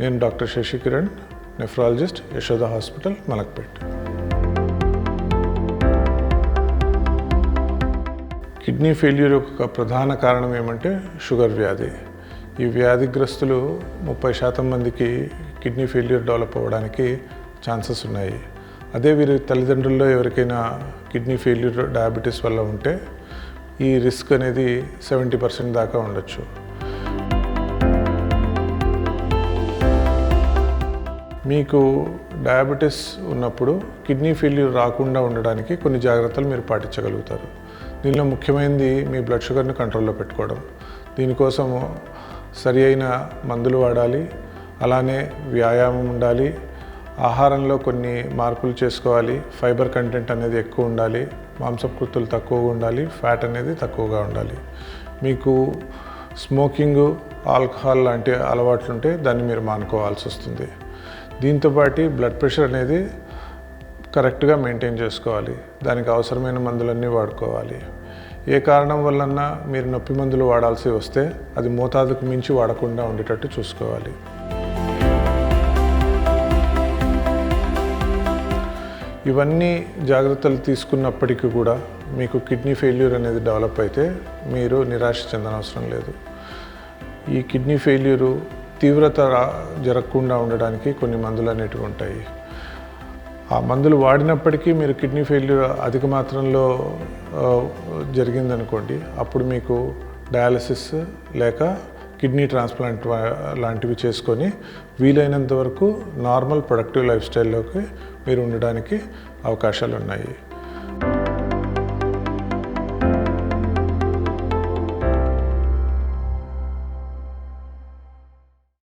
నేను doctor Shashikiran nephrologist Yashoda hospital Malakpet. Kidney failure యొక్క ప్రధాన కారణం ఏమంటే షుగర్ వ్యాధి. ఈ వ్యాధిగ్రస్తులు ముప్పై శాతం మందికి కిడ్నీ ఫెయిల్యూర్ డెవలప్ అవ్వడానికి ఛాన్సెస్ ఉన్నాయి. అదే వీరి తల్లిదండ్రుల్లో ఎవరికైనా కిడ్నీ ఫెయిల్యూర్ డయాబెటీస్ వల్ల ఉంటే ఈ రిస్క్ అనేది సెవెంటీ పర్సెంట్ దాకా ఉండొచ్చు. మీకు డయాబెటీస్ ఉన్నప్పుడు కిడ్నీ ఫెయిల్యూర్ రాకుండా ఉండడానికి కొన్ని జాగ్రత్తలు మీరు పాటించగలుగుతారు. దీనిలో ముఖ్యమైనది మీ బ్లడ్ షుగర్ని కంట్రోల్లో పెట్టుకోవడం. దీనికోసము సరి అయిన మందులు వాడాలి అలానే వ్యాయామం ఉండాలి ఆహారంలో కొన్ని మార్పులు చేసుకోవాలి ఫైబర్ కంటెంట్ అనేది ఎక్కువ ఉండాలి మాంసకృతులు తక్కువగా ఉండాలి ఫ్యాట్ అనేది తక్కువగా ఉండాలి. మీకు స్మోకింగ్ ఆల్కహాల్ లాంటి అలవాట్లు ఉంటే దాన్ని మీరు మానుకోవాల్సి వస్తుంది. దీంతోపాటు బ్లడ్ ప్రెషర్ అనేది కరెక్ట్గా మెయింటైన్ చేసుకోవాలి. దానికి అవసరమైన మందులన్నీ వాడుకోవాలి. ఏ కారణం వలన మీరు నొప్పి మందులు వాడాల్సి వస్తే అది మోతాదుకు మించి వాడకుండా ఉండేటట్టు చూసుకోవాలి. ఇవన్నీ జాగ్రత్తలు తీసుకున్నప్పటికీ కూడా మీకు కిడ్నీ ఫెయిల్యూర్ అనేది డెవలప్ అయితే మీరు నిరాశ చెందనవసరం లేదు. ఈ కిడ్నీ ఫెయిల్యూరు తీవ్రత జరగకుండా ఉండడానికి కొన్ని మందులు అనేటివి ఉంటాయి. ఆ మందులు వాడినప్పటికీ మీరు కిడ్నీ ఫెయిల్యూర్ అధిక మాత్రంలో జరిగిందనుకోండి అప్పుడు మీకు డయాలసిస్ లేక కిడ్నీ ట్రాన్స్ప్లాంట్ లాంటివి చేసుకొని వీలైనంత వరకు నార్మల్ ప్రొడక్టివ్ లైఫ్ స్టైల్లోకి మీరు ఉండడానికి అవకాశాలు ఉన్నాయి